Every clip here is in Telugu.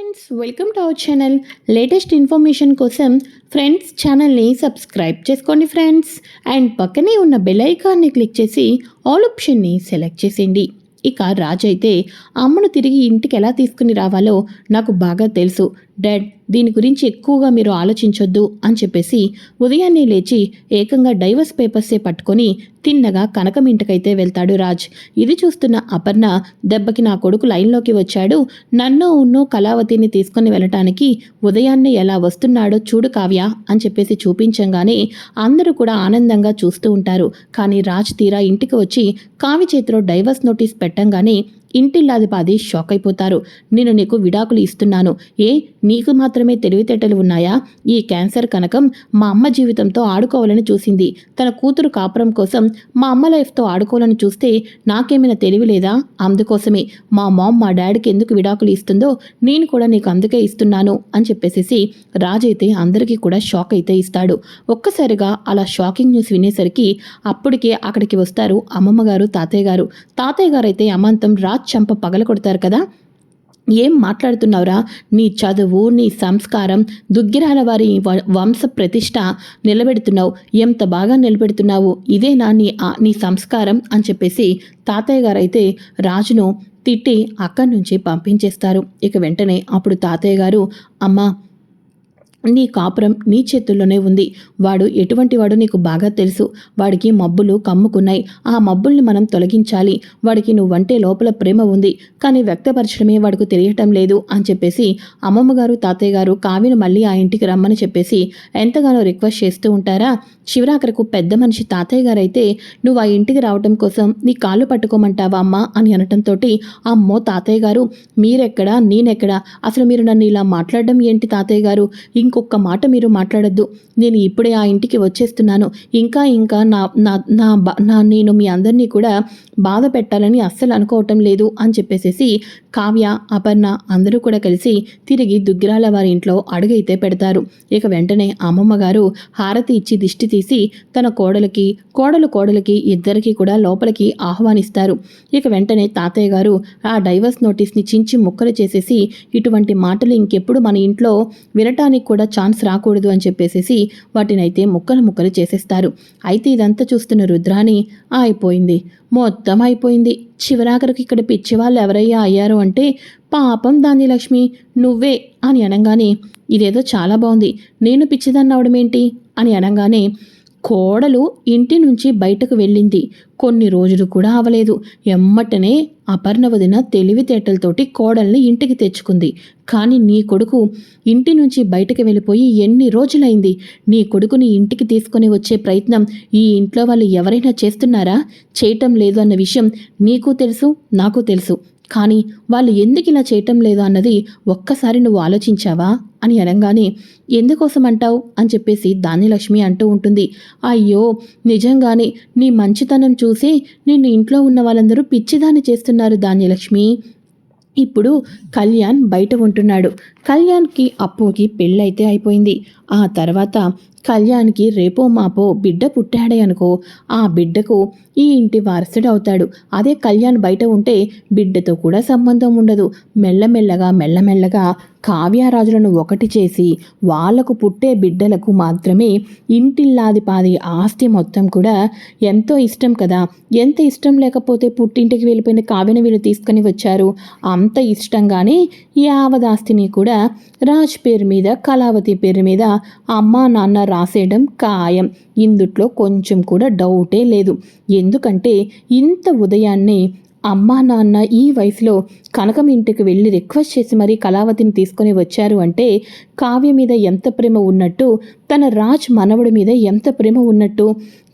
Friends welcome to our channel. Latest information కోసం ఫ్రెండ్స్ ఛానల్ని సబ్స్క్రైబ్ చేసుకోండి ఫ్రెండ్స్. అండ్ పక్కనే ఉన్న బెల్ ఐకాన్ని క్లిక్ చేసి ఆల్ ఆప్షన్ని సెలెక్ట్ చేసేయండి. ఇక రాజు అయితే అమ్మను తిరిగి ఇంటికి ఎలా తీసుకుని రావాలో నాకు బాగా తెలుసు. డాడ్ దీని గురించి ఎక్కువగా మీరు ఆలోచించొద్దు అని చెప్పేసి ఉదయాన్నే లేచి ఏకంగా డైవర్స్ పేపర్సే పట్టుకొని తిన్నగా కనకం ఇంటికైతే వెళ్తాడు రాజ్. ఇది చూస్తున్న అపర్ణ దెబ్బకి నా కొడుకు లైన్లోకి వచ్చాడు. నన్నో ఉన్నో కళావతిని తీసుకొని వెళ్ళటానికి ఉదయాన్నే ఎలా వస్తున్నాడో చూడు కావ్య అని చెప్పేసి చూపించంగానే అందరూ కూడా ఆనందంగా చూస్తూ ఉంటారు. కానీ రాజ్ తీరా ఇంటికి వచ్చి కావి చేతిలో డైవర్స్ నోటీస్ పెట్టంగానే ఇంటిల్లాదిపాది షాక్ అయిపోతారు నేను నీకు విడాకులు ఇస్తున్నాను. ఏ నీకు మాత్రమే తెలివితేటలు ఉన్నాయా? ఈ క్యాన్సర్ కనకం మా అమ్మ జీవితంతో ఆడుకోవాలని చూసింది. తన కూతురు కాపురం కోసం మా అమ్మ లైఫ్తో ఆడుకోవాలని చూస్తే నాకేమైనా తెలివి లేదా? అందుకోసమే. మా మామ్ మా డాడీకి ఎందుకు విడాకులు ఇస్తుందో నేను కూడా నీకు అందుకే ఇస్తున్నాను అని చెప్పేసేసి రాజు అయితే అందరికీ కూడా షాక్ అయితే ఇస్తాడు. ఒక్కసారిగా అలా షాకింగ్ న్యూస్ వినేసరికి అప్పటికే అక్కడికి వస్తారు అమ్మమ్మ గారు తాతయ్య గారు. తాతయ్య గారు అయితే అమాంతం రాజ్ చంప పగల కొడతారు కదా? ఏం మాట్లాడుతున్నావురా? నీ చదువు నీ సంస్కారం దుగ్గిరాల వారి వంశ ప్రతిష్ట నిలబెడుతున్నావు. ఎంత బాగా నిలబెడుతున్నావు? ఇదేనా నీ నీ సంస్కారం? అని చెప్పేసి తాతయ్య గారైతే రాజును తిట్టి అక్కడి నుంచి పంపించేస్తారు. ఇక వెంటనే అప్పుడు తాతయ్య గారు అమ్మా నీ కాపురం నీ చేతుల్లోనే ఉంది. వాడు ఎటువంటి వాడు నీకు బాగా తెలుసు. వాడికి మబ్బులు కమ్ముకున్నాయి. ఆ మబ్బుల్ని మనం తొలగించాలి. వాడికి నువ్వంటే లోపల ప్రేమ ఉంది. కానీ వ్యక్తపరచడమే వాడికి తెలియటం లేదు అని చెప్పేసి అమ్మమ్మ గారు తాతయ్య గారు కావ్యను మళ్ళీ ఆ ఇంటికి రమ్మని చెప్పేసి ఎంతగానో రిక్వెస్ట్ చేస్తూ ఉంటారా? చివరాఖరకు పెద్ద మనిషి తాతయ్య గారు అయితే నువ్వు ఆ ఇంటికి రావటం కోసం నీ కాళ్ళు పట్టుకోమంటావా అమ్మా అని అనటంతో అమ్మో తాతయ్య గారు మీరెక్కడా? నేనెక్కడా? అసలు మీరు నన్ను ఇలా మాట్లాడడం ఏంటి తాతయ్య గారు ఇంకొక మాట మీరు మాట్లాడొద్దు. నేను ఇప్పుడే ఆ ఇంటికి వచ్చేస్తున్నాను. ఇంకా ఇంకా నా నా నా నా నేను మీ అందరినీ కూడా బాధ పెట్టాలని అస్సలు అనుకోవటం లేదు అని చెప్పేసేసి కావ్య అపర్ణ అందరూ కూడా కలిసి తిరిగి దుగ్గిరాల వారి ఇంట్లో అడుగైతే పెడతారు. ఇక వెంటనే అమ్మమ్మ గారు హారతి ఇచ్చి దిష్టి తీసి తన కోడలికి కోడలు కోడలికి ఇద్దరికీ కూడా లోపలికి ఆహ్వానిస్తారు. ఇక వెంటనే తాతయ్య గారు ఆ డైవర్స్ నోటీస్ని చించి ముక్కలు చేసేసి ఇటువంటి మాటలు ఇంకెప్పుడు మన ఇంట్లో వినటానికి కూడా ఛాన్స్ రాకూడదు అని చెప్పేసేసి వాటినైతే ముక్కలు ముక్కలు చేసేస్తారు. అయితే ఇదంతా చూస్తున్న రుద్రాని "ఆ, అయిపోయింది మొత్తం అయిపోయింది. చివరాఖరికి ఇక్కడ పిచ్చి వాళ్ళు ఎవరయ్యా అయ్యారు అంటే పాపం దాని లక్ష్మి నువ్వే అని అనగానే ఇదేదో చాలా బాగుంది. నేను పిచ్చిదాన్ని అవడమేంటి? అని అనగానే కోడలు ఇంటి నుంచి బయటకు వెళ్ళింది. కొన్ని రోజులు కూడా అవలేదు. ఎమ్మటనే అపర్ణ వదిన తెలివితేటలతోటి కోడల్ని ఇంటికి తెచ్చుకుంది. కానీ నీ కొడుకు ఇంటి నుంచి బయటకు వెళ్ళిపోయి ఎన్ని రోజులైంది? నీ కొడుకుని ఇంటికి తీసుకొని వచ్చే ప్రయత్నం ఈ ఇంట్లో వాళ్ళు ఎవరైనా చేస్తున్నారా? చేయటం లేదు అన్న విషయం నీకు తెలుసు నాకు తెలుసు. కానీ వాళ్ళు ఎందుకు ఇలా చేయటం లేదు అన్నది ఒక్కసారి నువ్వు ఆలోచించావా? అని అనగానే ఎందుకోసం అంటావు అని చెప్పేసి ధాన్యలక్ష్మి అంటూ ఉంటుంది. అయ్యో నిజంగానే నీ మంచితనం చూసి నిన్ను ఇంట్లో ఉన్న వాళ్ళందరూ పిచ్చిదాన్ని చేస్తున్నారు ధాన్యలక్ష్మి ఇప్పుడు కళ్యాణ్ బయట ఉంటున్నాడు. కళ్యాణ్కి అప్పుకి పెళ్ళైతే అయిపోయింది. ఆ తర్వాత కళ్యాణ్కి రేపో మాపో బిడ్డ పుట్టాడే అనుకో ఆ బిడ్డకు ఈ ఇంటి వారసుడు అవుతాడు అదే కళ్యాణ్ బయట ఉంటే బిడ్డతో కూడా సంబంధం ఉండదు. మెల్లమెల్లగా మెల్లమెల్లగా కావ్యారాజులను ఒకటి చేసి వాళ్ళకు పుట్టే బిడ్డలకు మాత్రమే ఇంటిల్లాదిపాది ఆస్తి మొత్తం కూడా ఎంతో ఇష్టం కదా. ఎంత ఇష్టం లేకపోతే పుట్టింటికి వెళ్ళిపోయిన కావ్యను వీళ్ళు తీసుకొని వచ్చారు? అంత ఇష్టంగానే యావదాస్తిని కూడా రాజ్ పేరు మీద కళావతి పేరు మీద అమ్మా నాన్న రాసేయడం ఖాయం. ఇందుట్లో కొంచెం కూడా డౌటే లేదు. ఎందుకంటే ఇంత ఉదయాన్నే అమ్మా నాన్న ఈ వయసులో కనకం ఇంటికి వెళ్ళి రిక్వెస్ట్ చేసి మరీ కళావతిని తీసుకొని వచ్చారు అంటే కావ్య మీద ఎంత ప్రేమ ఉన్నట్టు తన రాజ్ మనవడి మీద ఎంత ప్రేమ ఉన్నట్టు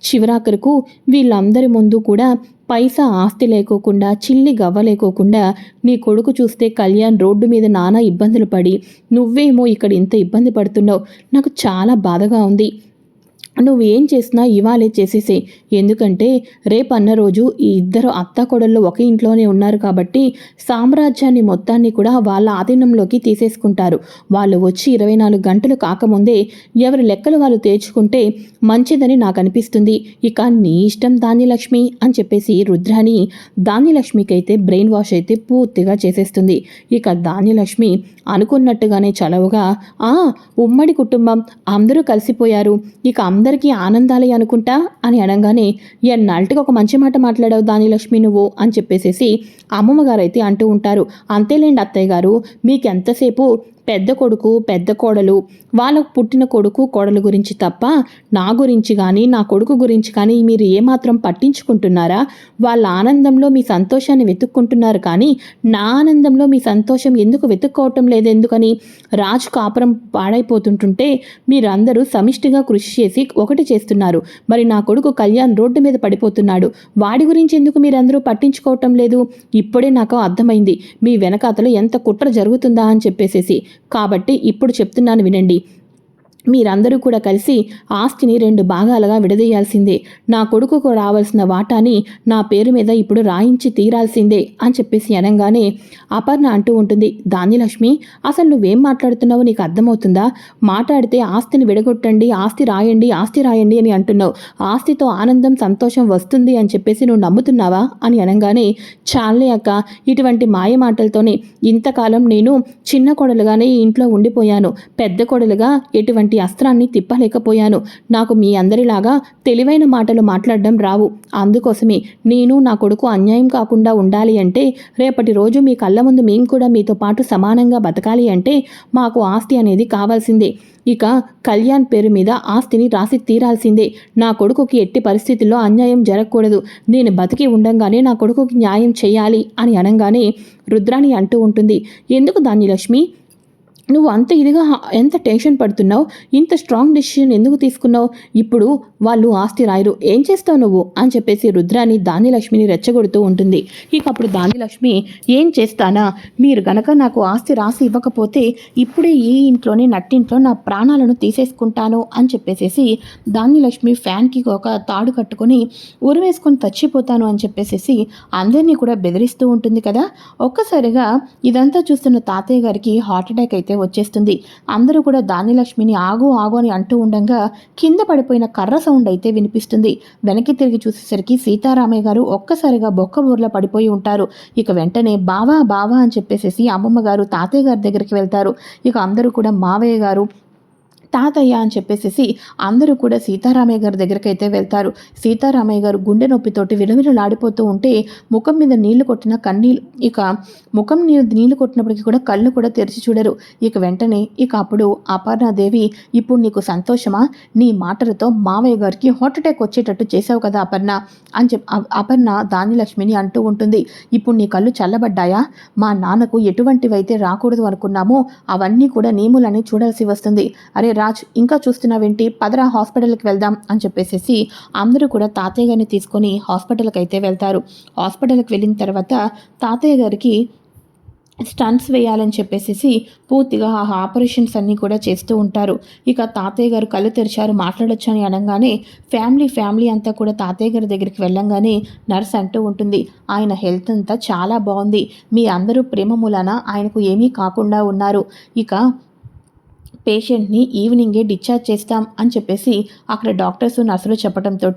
చివరాఖరుకు వీళ్ళందరి ముందు కూడా పైసా ఆస్తి లేకోకుండా చిల్లి గవ్వ లేకోకుండా నీ కొడుకు చూస్తే కళ్యాణ్ రోడ్డు మీద నానా ఇబ్బందులు పడి నువ్వేమో ఇక్కడ ఇంత ఇబ్బంది పడుతున్నావు. నాకు చాలా బాధగా ఉంది. నువ్వు ఏం చేసినా ఇవాళే చేసేసే. ఎందుకంటే రేపన్న రోజు ఈ ఇద్దరు అత్త కొడళ్ళు ఒక ఇంట్లోనే ఉన్నారు కాబట్టి సామ్రాజ్యాన్ని మొత్తాన్ని కూడా వాళ్ళ ఆధీనంలోకి తీసేసుకుంటారు. వాళ్ళు వచ్చి ఇరవై నాలుగు గంటలు కాకముందే ఎవరి లెక్కలు వాళ్ళు తేల్చుకుంటే మంచిదని నాకు అనిపిస్తుంది. ఇక నీ ఇష్టం ధాన్యలక్ష్మి అని చెప్పేసి రుద్రాని ధాన్యలక్ష్మికైతే అయితే బ్రెయిన్ వాష్ అయితే పూర్తిగా చేసేస్తుంది. ఇక ధాన్యలక్ష్మి అనుకున్నట్టుగానే చలవుగా ఆ ఉమ్మడి కుటుంబం అందరూ కలిసిపోయారు. ఇక అందరికీ ఆనందాలే అనుకుంటా? అని అనగానే ఎన్నాళ్ళకి ఒక మంచి మాట మాట్లాడావు దాని లక్ష్మి నువ్వు? అని చెప్పేసేసి అమ్మమ్మ గారు అయితే అంటూ ఉంటారు. అంతేలేండి అత్తయ్య గారు మీకెంతసేపు పెద్ద కొడుకు పెద్ద కోడలు. వాళ్ళకు పుట్టిన కొడుకు కోడలు గురించి తప్ప నా గురించి కానీ నా కొడుకు గురించి కానీ మీరు ఏమాత్రం పట్టించుకుంటున్నారా? వాళ్ళ ఆనందంలో మీ సంతోషాన్ని వెతుక్కుంటున్నారు కానీ నా ఆనందంలో మీ సంతోషం ఎందుకు వెతుక్కోవటం లేదు ఎందుకని రాజు కాపురం పాడైపోతుంటుంటే మీరందరూ సమిష్టిగా కృషి చేసి ఒకటి చేస్తున్నారు. మరి నా కొడుకు కళ్యాణ్ రోడ్డు మీద పడిపోతున్నాడు. వాడి గురించి ఎందుకు మీరందరూ పట్టించుకోవటం లేదు? ఇప్పుడే నాకు అర్థమైంది. మీ వెనకాతలో ఎంత కుట్ర జరుగుతుందా అని చెప్పేసేసి కాబట్టి ఇప్పుడు చెప్తున్నాను వినండి. మీరందరూ కూడా కలిసి ఆస్తిని రెండు భాగాలుగా విడదీయాల్సిందే. నా కొడుకుకు రావాల్సిన వాటాని నా పేరు మీద ఇప్పుడు రాయించి తీరాల్సిందే అని చెప్పేసి అనగానే అపర్ణ అంటూ ఉంటుంది. ధాన్యలక్ష్మి అసలు నువ్వేం మాట్లాడుతున్నావు నీకు అర్థమవుతుందా? మాట్లాడితే ఆస్తిని విడగొట్టండి ఆస్తి రాయండి ఆస్తి రాయండి అని అంటున్నావు. ఆస్తితో ఆనందం సంతోషం వస్తుంది అని చెప్పేసి నువ్వు నమ్ముతున్నావా? అని అనగానే చాలే అక్క ఇటువంటి మాయ మాటలతోనే ఇంతకాలం నేను చిన్న కొడలుగానే ఇంట్లో ఉండిపోయాను. పెద్ద కొడలుగా ఎటువంటి అస్త్రాన్ని తిప్పలేకపోయాను. నాకు మీ అందరిలాగా తెలివైన మాటలు మాట్లాడడం రావు. అందుకోసమే నేను నా కొడుకు అన్యాయం కాకుండా ఉండాలి అంటే రేపటి రోజు మీ కళ్ళ ముందు మేము కూడా మీతో పాటు సమానంగా బతకాలి అంటే మాకు ఆస్తి అనేది కావాల్సిందే. ఇక కళ్యాణ్ పేరు మీద ఆస్తిని రాసి తీరాల్సిందే. నా కొడుకుకి ఎట్టి పరిస్థితుల్లో అన్యాయం జరగకూడదు. నేను బతికి ఉండంగానే నా కొడుకుకి న్యాయం చేయాలి అని అనగానే రుద్రాణి అంటూ ఉంటుంది. ఎందుకు ధాన్యలక్ష్మి? నువ్వు అంత ఇదిగా ఎంత టెన్షన్ పడుతున్నావు? ఇంత స్ట్రాంగ్ డెసిషన్ ఎందుకు తీసుకున్నావు? ఇప్పుడు వాళ్ళు ఆస్తి రాయరు. ఏం చేస్తావు నువ్వు? అని చెప్పేసి రుద్రాని దానిలక్ష్మిని రెచ్చగొడుతూ ఉంటుంది. ఇక అప్పుడు దానిలక్ష్మి ఏం చేస్తానా? మీరు గనక నాకు ఆస్తి రాసి ఇవ్వకపోతే ఇప్పుడే ఈ ఇంట్లోనే నట్టింట్లో నా ప్రాణాలను తీసేసుకుంటాను అని చెప్పేసేసి దానిలక్ష్మి ఫ్యాన్కి ఒక తాడు కట్టుకొని ఉరివేసుకొని చచ్చిపోతాను అని చెప్పేసేసి అందరినీ కూడా బెదిరిస్తూ ఉంటుంది కదా. ఒక్కసారిగా ఇదంతా చూస్తున్న తాతయ్య గారికి హార్ట్ అటాక్ అయితే వచ్చేస్తుంది. అందరూ కూడా దానిలక్ష్మిని ఆగు ఆగు అని అంటూ ఉండగా కింద పడిపోయిన కర్ర సౌండ్ అయితే వినిపిస్తుంది. వెనక్కి తిరిగి చూసేసరికి సీతారామయ్య గారు ఒక్కసారిగా బొక్క బోర్ల పడిపోయి ఉంటారు. ఇక వెంటనే బావా బావా అని చెప్పేసేసి అమ్మమ్మ గారు తాతయ్య గారి దగ్గరికి వెళ్తారు. ఇక అందరూ కూడా మావయ్య గారు తాతయ్య అని చెప్పేసేసి అందరూ కూడా సీతారామయ్య గారి దగ్గరికి అయితే వెళ్తారు. సీతారామయ్య గారు గుండె నొప్పితోటి విలవిలలాడిపోతూ ఉంటే ముఖం మీద నీళ్ళు కొట్టిన కన్నీళ్ళు ఇక ముఖం నీళ్ళు నీళ్ళు కొట్టినప్పటికీ కూడా కళ్ళు కూడా తెరిచి చూడరు. ఇక వెంటనే ఇక అప్పుడు అపర్ణాదేవి ఇప్పుడు నీకు సంతోషమా? నీ మాటలతో మావయ్య గారికి హార్ట్ అటాక్ వచ్చేటట్టు చేసావు కదా అపర్ణ అని చెప్ అపర్ణ దానిలక్ష్మిని అంటూ ఉంటుంది. ఇప్పుడు నీ కళ్ళు చల్లబడ్డాయా? మా నాన్నకు ఎటువంటివైతే రాకూడదు అనుకున్నామో అవన్నీ కూడా నీములని చూడాల్సి వస్తుంది. అరే రాజ్ ఇంకా చూస్తున్నావేంటి? పదరా హాస్పిటల్కి వెళ్దాం అని చెప్పేసేసి అందరూ కూడా తాతయ్య గారిని తీసుకొని హాస్పిటల్కి అయితే వెళ్తారు. హాస్పిటల్కి వెళ్ళిన తర్వాత తాతయ్య గారికి స్టంట్స్ వేయాలని చెప్పేసి పూర్తిగా ఆ ఆపరేషన్స్ అన్నీ కూడా చేస్తూ ఉంటారు. ఇక తాతయ్య గారు కళ్ళు తెరిచారు మాట్లాడొచ్చు అని అనగానే ఫ్యామిలీ ఫ్యామిలీ అంతా కూడా తాతయ్య గారి దగ్గరికి వెళ్ళంగానే నర్స్ అంటూ ఉంటుంది ఆయన హెల్త్ అంతా చాలా బాగుంది. మీ అందరూ ప్రేమ మూలాన ఆయనకు ఏమీ కాకుండా ఉన్నారు. ఇక పేషెంట్ని ఈవినింగే డిశ్చార్జ్ చేస్తాం అని చెప్పేసి అక్కడ డాక్టర్స్ నర్సులు చెప్పడంతో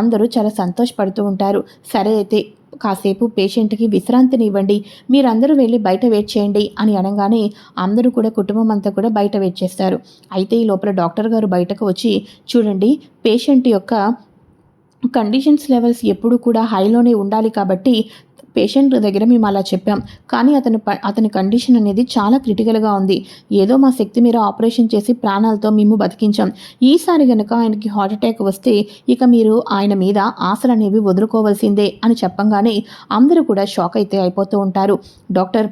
అందరూ చాలా సంతోషపడుతూ ఉంటారు. సరే అయితే కాసేపు పేషెంట్కి విశ్రాంతిని ఇవ్వండి మీరందరూ వెళ్ళి బయట వెయిట్ చేయండి అని అనగానే అందరూ కూడా కుటుంబం అంతా కూడా బయట వెయిట్ చేస్తారు. అయితే ఈ లోపల డాక్టర్ గారు బయటకు వచ్చి చూడండి పేషెంట్ యొక్క కండిషన్స్ లెవెల్స్ ఎప్పుడు కూడా హైలోనే ఉండాలి కాబట్టి పేషెంట్ దగ్గర మేము అలా చెప్పాం. కానీ అతను ప- అతని కండిషన్ అనేది చాలా క్రిటికల్గా ఉంది. ఏదో మా శక్తి మీద ఆపరేషన్ చేసి ప్రాణాలతో మేము బతికించాం. ఈసారి గనక ఆయనకి హార్ట్ అటాక్ వస్తే ఇక మీరు ఆయన మీద ఆశలు అనేవి వదులుకోవాల్సిందే అని చెప్పంగానే అందరూ కూడా షాక్ అయితే అయిపోతూ ఉంటారు. డాక్టర్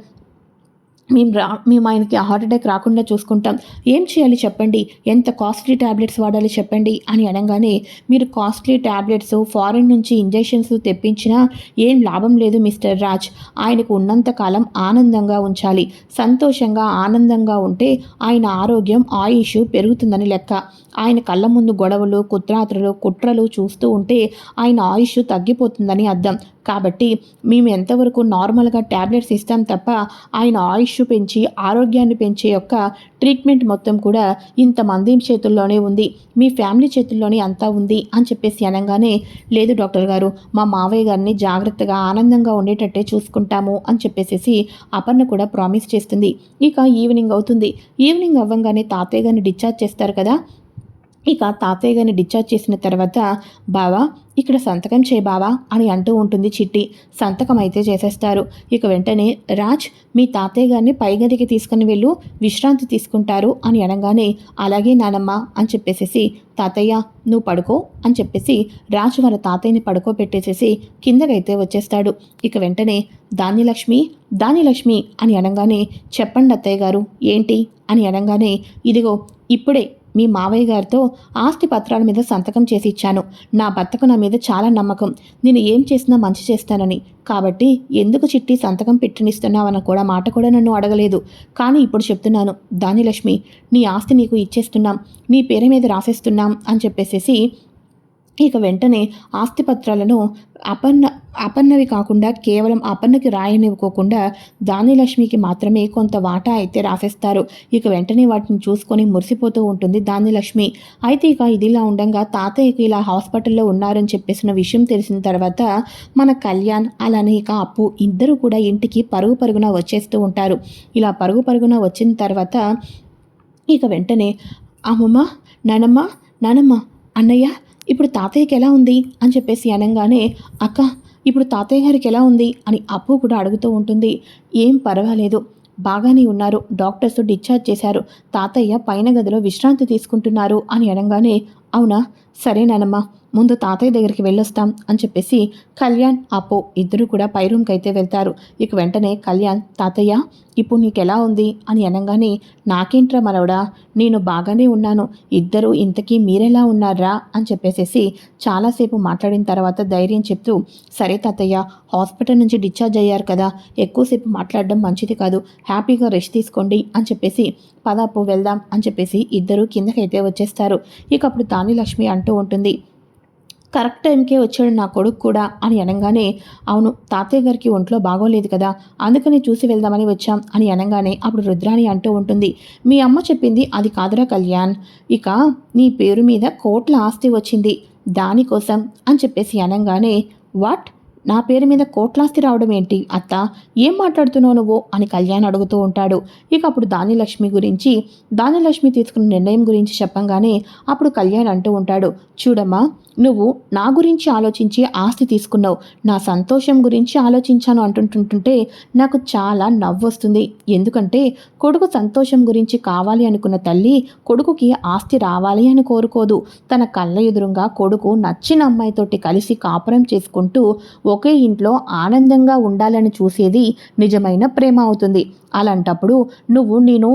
మేము రా మేము ఆయనకి హార్ట్ అటాక్ రాకుండా చూసుకుంటాం. ఏం చేయాలి చెప్పండి? ఎంత కాస్ట్లీ ట్యాబ్లెట్స్ వాడాలి చెప్పండి? అని అనగానే మీరు కాస్ట్లీ ట్యాబ్లెట్స్ ఫారిన్ నుంచి ఇంజెక్షన్స్ తెప్పించినా ఏం లాభం లేదు మిస్టర్ రాజ్. ఆయనకు ఉన్నంతకాలం ఆనందంగా ఉంచాలి. సంతోషంగా ఆనందంగా ఉంటే ఆయన ఆరోగ్యం ఆయుష్ పెరుగుతుందని లెక్క. ఆయన కళ్ళ ముందు గొడవలు కుత్రాత్రలు కుట్రలు చూస్తూ ఉంటే ఆయన ఆయుష్ తగ్గిపోతుందని అర్థం. కాబట్టి మేము ఎంతవరకు నార్మల్గా ట్యాబ్లెట్స్ ఇస్తాం తప్ప ఆయన ఆయుష్ పెంచి ఆరోగ్యాన్ని పెంచే యొక్క ట్రీట్మెంట్ మొత్తం కూడా ఇంతమంది చేతుల్లోనే ఉంది. మీ ఫ్యామిలీ చేతుల్లోనే అంతా ఉంది అని చెప్పేసి అనగానే లేదు డాక్టర్ గారు మా మావయ్య గారిని జాగ్రత్తగా ఆనందంగా ఉండేటట్టే చూసుకుంటాము అని చెప్పేసి అపర్ణ కూడా ప్రామిస్ చేస్తుంది. ఇక ఈవినింగ్ అవుతుంది. ఈవినింగ్ అవ్వంగానే తాతయ్య గారిని డిశ్చార్జ్ చేస్తారు కదా ఇక తాతయ్య గారిని డిశ్చార్జ్ చేసిన తర్వాత బావా ఇక్కడ సంతకం చేయి బావా అని అంటూ ఉంటుంది చిట్టి. సంతకం అయితే చేసేస్తారు. ఇక వెంటనే రాజ్ మీ తాతయ్య గారిని పై గదికి తీసుకుని వెళ్ళు విశ్రాంతి తీసుకుంటారు అని అనగానే అలాగే నానమ్మ అని చెప్పేసేసి తాతయ్య నువ్వు పడుకో అని చెప్పేసి రాజు వాళ్ళ తాతయ్యని పడుకోబెట్టేసేసి కిందకైతే వచ్చేస్తాడు. ఇక వెంటనే దానిలక్ష్మి దానిలక్ష్మి అని అనగానే చెప్పండి అత్తయ్య గారు ఏంటి? అని అనగానే ఇదిగో ఇప్పుడే మీ మావయ్య గారితో ఆస్తి పత్రాల మీద సంతకం చేసి ఇచ్చాను. నా భర్తకు నా మీద చాలా నమ్మకం. నేను ఏం చేసినా మంచి చేస్తానని. కాబట్టి ఎందుకు చిట్టి సంతకం పెట్టినిస్తున్నావన్న కూడా మాట కూడా నన్ను అడగలేదు. కానీ ఇప్పుడు చెప్తున్నాను దానిలక్ష్మి నీ ఆస్తి నీకు ఇచ్చేస్తున్నాం. నీ పేరు మీద రాసేస్తున్నాం అని చెప్పేసేసి ఇక వెంటనే ఆస్తిపత్రాలను అపన్న అపర్ణవి కాకుండా కేవలం అపన్నకి రాయనివ్వకోకుండా దానిలక్ష్మికి మాత్రమే కొంత వాటా అయితే రాసేస్తారు. ఇక వెంటనే వాటిని చూసుకొని మురిసిపోతూ ఉంటుంది దానిలక్ష్మి అయితే ఇక ఇదిలా ఉండగా తాతయ్యకి ఇలా హాస్పిటల్లో ఉన్నారని చెప్పేసిన విషయం తెలిసిన తర్వాత మన కళ్యాణ్ అలానే ఇక అప్పు ఇద్దరు కూడా ఇంటికి పరుగు పరుగున వచ్చేస్తూ ఉంటారు. ఇలా పరుగు పరుగున వచ్చిన తర్వాత ఇక వెంటనే అమ్మమ్మ నానమ్మ నానమ్మ అన్నయ్య ఇప్పుడు తాతయ్యకి ఎలా ఉంది? అని చెప్పేసి అనగానే అక్క ఇప్పుడు తాతయ్య గారికి ఎలా ఉంది? అని అప్పు కూడా అడుగుతూ ఉంటుంది. ఏం పర్వాలేదు. బాగానే ఉన్నారు. డాక్టర్స్ డిశ్చార్జ్ చేశారు. తాతయ్య పైన గదిలో విశ్రాంతి తీసుకుంటున్నారు అని అనగానే అవునా? సరేనానమ్మా ముందు తాతయ్య దగ్గరికి వెళ్ళొస్తాం అని చెప్పేసి కళ్యాణ్ అపో ఇద్దరు కూడా పై రూమ్కి అయితే వెళ్తారు. ఇక వెంటనే కళ్యాణ్ తాతయ్య ఇప్పుడు నీకు ఎలా ఉంది? అని అనగానే నాకేంట్రా మనవడా నేను బాగానే ఉన్నాను. ఇద్దరు ఇంతకీ మీరెలా ఉన్నారా? అని చెప్పేసేసి చాలాసేపు మాట్లాడిన తర్వాత ధైర్యం చెప్తూ సరే తాతయ్య హాస్పిటల్ నుంచి డిశ్చార్జ్ అయ్యారు కదా ఎక్కువసేపు మాట్లాడడం మంచిది కాదు. హ్యాపీగా రెస్ట్ తీసుకోండి అని చెప్పేసి పదాపు వెళ్దాం అని చెప్పేసి ఇద్దరు కిందకైతే వచ్చేస్తారు. ఇక అప్పుడు తానిలక్ష్మి అంటూ అంటూ ఉంటుంది. కరెక్ట్ టైంకే వచ్చాడు నా కొడుకు కూడా అని అనగానే అవును తాతయ్య గారికి ఒంట్లో బాగోలేదు కదా అందుకని చూసి వెళ్దామని వచ్చాం అని అనగానే అప్పుడు రుద్రాణి అంటూ ఉంటుంది. మీ అమ్మ చెప్పింది అది కాదురా కళ్యాణ్ ఇక నీ పేరు మీద కోట్ల ఆస్తి వచ్చింది దానికోసం అని చెప్పేసి అనగానే వాట్? నా పేరు మీద కోట్లాస్తి రావడం ఏంటి? అత్త ఏం మాట్లాడుతున్నావు నువ్వు? అని కళ్యాణ్ అడుగుతూ ఉంటాడు. ఇక అప్పుడు దానిలక్ష్మి గురించి దానిలక్ష్మి తీసుకున్న నిర్ణయం గురించి చెప్పంగానే అప్పుడు కళ్యాణ్ అంటూ ఉంటాడు. చూడమ్మా నువ్వు నా గురించి ఆలోచించి ఆస్తి తీసుకున్నావు. నా సంతోషం గురించి ఆలోచించాను అంటుంటుంటుంటే నాకు చాలా నవ్వొస్తుంది. ఎందుకంటే కొడుకు సంతోషం గురించి కావాలి అనుకున్న తల్లి కొడుకుకి ఆస్తి రావాలి అని కోరుకోదు. తన కళ్ళ ఎదురుగా కొడుకు నచ్చిన అమ్మాయితోటి కలిసి కాపురం చేసుకుంటూ ఒకే ఇంట్లో ఆనందంగా ఉండాలని చూసేది నిజమైన ప్రేమ అవుతుంది. అలాంటప్పుడు నువ్వు నేను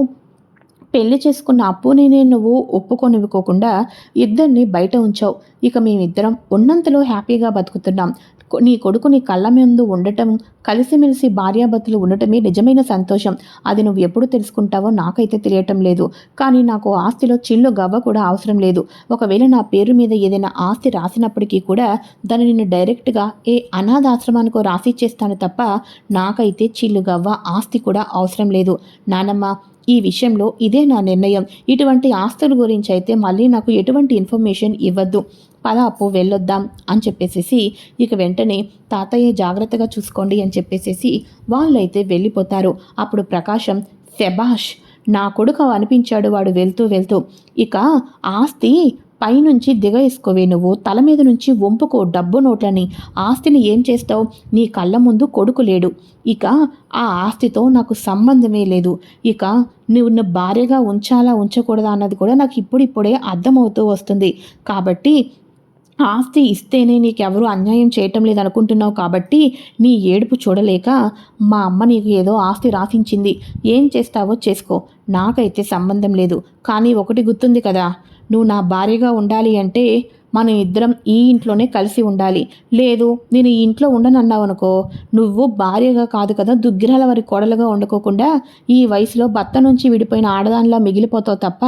పెళ్ళి చేసుకున్న అప్పుని నువ్వు ఒప్పుకొనివ్వకోకుండా ఇద్దరిని బయట ఉంచావు. ఇక మేమిద్దరం ఉన్నంతలో హ్యాపీగా బతుకుతున్నాం. నీ కొడుకు నీ కళ్ళ ముందు ఉండటం కలిసిమెలిసి భార్యాభర్తలు ఉండటమే నిజమైన సంతోషం. అది నువ్వు ఎప్పుడు తెలుసుకుంటావో నాకైతే తెలియటం లేదు. కానీ నాకు ఆస్తిలో చిల్లు గవ్వ కూడా అవసరం లేదు. ఒకవేళ నా పేరు మీద ఏదైనా ఆస్తి రాసినప్పటికీ కూడా దాన్ని నేను డైరెక్ట్గా ఏ అనాథాశ్రమానికో రాసిచ్చేస్తాను తప్ప నాకైతే చిల్లు గవ్వ ఆస్తి కూడా అవసరం లేదు. నానమ్మ ఈ విషయంలో ఇదే నా నిర్ణయం. ఇటువంటి ఆస్తుల గురించి అయితే మళ్ళీ నాకు ఎటువంటి ఇన్ఫర్మేషన్ ఇవ్వద్దు. పద అప్పు వెళ్ళొద్దాం అని చెప్పేసేసి ఇక వెంటనే తాతయ్య జాగ్రత్తగా చూసుకోండి అని చెప్పేసేసి వాళ్ళైతే వెళ్ళిపోతారు. అప్పుడు ప్రకాశం శబాష్ నా కొడుకు అనిపించాడు వాడు వెళ్తూ వెళ్తూ. ఇక ఆస్తి పైనుంచి దిగేసుకోవే నువ్వు. తల మీద నుంచి వంపుకో డబ్బు నోట్లని. ఆస్తిని ఏం చేస్తావు? నీ కళ్ళ ముందు కొడుకు లేడు. ఇక ఆ ఆస్తితో నాకు సంబంధమే లేదు. ఇక నువ్వు భార్యగా ఉంచాలా ఉంచకూడదా అన్నది కూడా నాకు ఇప్పుడిప్పుడే అర్థమవుతూ వస్తుంది. కాబట్టి ఆస్తి ఇస్తేనే నీకెవరు అన్యాయం చేయటం లేదనుకుంటున్నావు కాబట్టి నీ ఏడుపు చూడలేక మా అమ్మ నీకు ఏదో ఆస్తి రాసించింది. ఏం చేస్తావో చేసుకో. నాకైతే సంబంధం లేదు. కానీ ఒకటి గుర్తుంది కదా నువ్వు నా భార్యగా ఉండాలి అంటే మనం ఇద్దరం ఈ ఇంట్లోనే కలిసి ఉండాలి. లేదు నేను ఈ ఇంట్లో ఉండనన్నావు అనుకో నువ్వు భార్యగా కాదు కదా దుగ్గిరాల వారి కోడలుగా ఉండకోకుండా ఈ వయసులో భర్త నుంచి విడిపోయిన ఆడదానిలా మిగిలిపోతావు తప్ప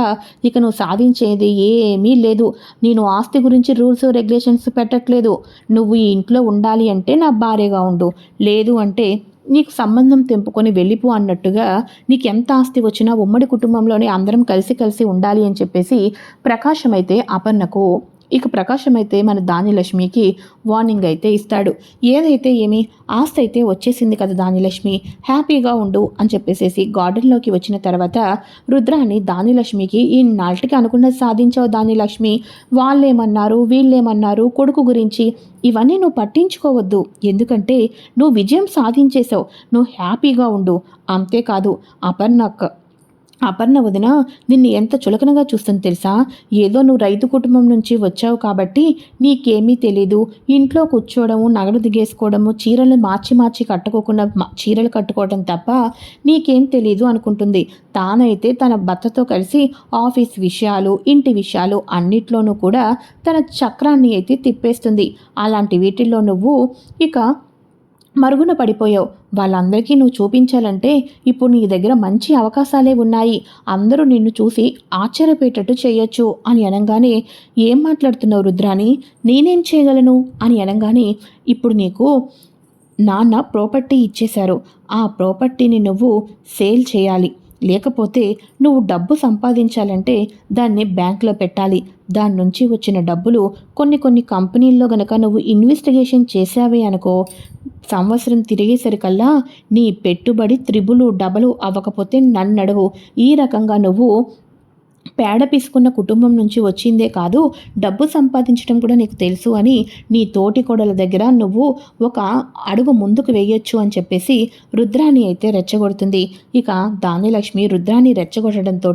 ఇక నువ్వు సాధించేది ఏమీ లేదు. నేను ఆస్తి గురించి రూల్స్ రెగ్యులేషన్స్ పెట్టట్లేదు. నువ్వు ఈ ఇంట్లో ఉండాలి అంటే నా భార్యగా ఉండు. లేదు అంటే నీకు సంబంధం తెంపుకొని వెళ్ళిపో అన్నట్టుగా నీకు ఎంత ఆస్తి వచ్చినా ఉమ్మడి కుటుంబంలోనే అందరం కలిసి కలిసి ఉండాలి అని చెప్పేసి ప్రకాశం అయితే అపర్ణకు ఇక ప్రకాశం అయితే మన దానిలక్ష్మికి వార్నింగ్ అయితే ఇస్తాడు. ఏదైతే ఏమి ఆస్తి అయితే వచ్చేసింది కదా దానిలక్ష్మి హ్యాపీగా ఉండు అని చెప్పేసేసి గార్డెన్లోకి వచ్చిన తర్వాత రుద్రాన్ని దానిలక్ష్మికి ఈ నాటికి అనుకున్నది సాధించావు దానిలక్ష్మి వాళ్ళేమన్నారు వీళ్ళేమన్నారు కొడుకు గురించి ఇవన్నీ నువ్వు పట్టించుకోవద్దు. ఎందుకంటే నువ్వు విజయం సాధించేశావు. నువ్వు హ్యాపీగా ఉండు. అంతేకాదు అపర్ణక్ అపర్ణ వదిన నిన్ను ఎంత చులకనగా చూస్తుంది తెలుసా? ఏదో నువ్వు రైతు కుటుంబం నుంచి వచ్చావు కాబట్టి నీకేమీ తెలీదు. ఇంట్లో కూర్చోవడము నగలు దిగేసుకోవడము చీరలు మార్చి మార్చి కట్టుకోకుండా చీరలు కట్టుకోవడం తప్ప నీకేం తెలీదు అనుకుంటుంది. తానైతే తన భర్తతో కలిసి ఆఫీస్ విషయాలు ఇంటి విషయాలు అన్నిట్లోనూ కూడా తన చక్రాన్ని అయితే తిప్పేస్తుంది. అలాంటి వీటిల్లో నువ్వు ఇక మరుగున పడిపోయావు. వాళ్ళందరికీ నువ్వు చూపించాలంటే ఇప్పుడు నీ దగ్గర మంచి అవకాశాలే ఉన్నాయి. అందరూ నిన్ను చూసి ఆశ్చర్యపోయేటట్టు చేయొచ్చు అని అనగానే ఏం మాట్లాడుతున్నావు రుద్రాని నేనేం చేయగలను? అని అనగానే ఇప్పుడు నీకు నాన్న ప్రాపర్టీ ఇచ్చేశారు. ఆ ప్రాపర్టీని నువ్వు సేల్ చేయాలి. లేకపోతే నువ్వు డబ్బు సంపాదించాలంటే దాన్ని బ్యాంకులో పెట్టాలి. దాని నుంచి వచ్చిన డబ్బులు కొన్ని కొన్ని కంపెనీల్లో గనక నువ్వు ఇన్వెస్టిగేషన్ చేసావే అనుకో. సంవత్సరం తిరిగేసరికల్లా నీ పెట్టుబడి త్రిబులు డబలు అవ్వకపోతే నన్నడవు ఈ రకంగా నువ్వు పేడ పీసుకున్న కుటుంబం నుంచి వచ్చిందే కాదు డబ్బు సంపాదించడం కూడా నీకు తెలుసు అని నీ తోటి కోడల దగ్గర నువ్వు ఒక అడుగు ముందుకు వేయొచ్చు అని చెప్పేసి రుద్రాని అయితే రెచ్చగొడుతుంది. ఇక దానిలక్ష్మి రుద్రాన్ని రెచ్చగొట్టడంతో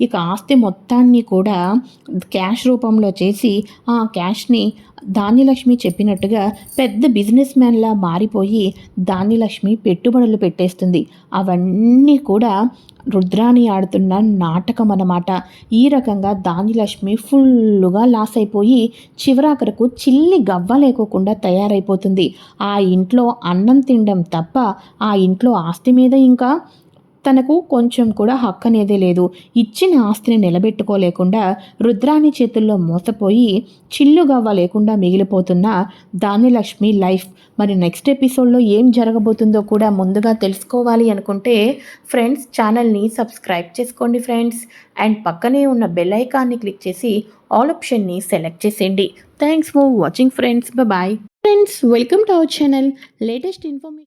ఇక ఆస్తి మొత్తాన్ని కూడా క్యాష్ రూపంలో చేసి ఆ క్యాష్ని ధాన్యలక్ష్మి చెప్పినట్టుగా పెద్ద బిజినెస్ మ్యాన్లా మారిపోయి ధాన్యలక్ష్మి పెట్టుబడులు పెట్టేస్తుంది. అవన్నీ కూడా రుద్రాని ఆడుతున్న నాటకం అన్నమాట. ఈ రకంగా ధాన్యలక్ష్మి ఫుల్లుగా లాస్ అయిపోయి చివరాఖరకు చిల్లి గవ్వ లేకోకుండా తయారైపోతుంది. ఆ ఇంట్లో అన్నం తినడం తప్ప ఆ ఇంట్లో ఆస్తి మీద ఇంకా తనకు కొంచెం కూడా హక్కు అనేదే లేదు. ఇచ్చిన ఆస్తిని నిలబెట్టుకోలేకుండా రుద్రాని చేతుల్లో మోసపోయి చిల్లుగవ్వ లేకుండా మిగిలిపోతున్న దానిలక్ష్మి లైఫ్. మరి నెక్స్ట్ ఎపిసోడ్లో ఏం జరగబోతుందో కూడా ముందుగా తెలుసుకోవాలి అనుకుంటే ఫ్రెండ్స్ ఛానల్ని సబ్స్క్రైబ్ చేసుకోండి ఫ్రెండ్స్. అండ్ పక్కనే ఉన్న బెల్ ఐకాన్ని క్లిక్ చేసి ఆల్ ఆప్షన్ని సెలెక్ట్ చేసేయండి. Thanks for watching friends. Bye. Friends welcome to our channel. Latest information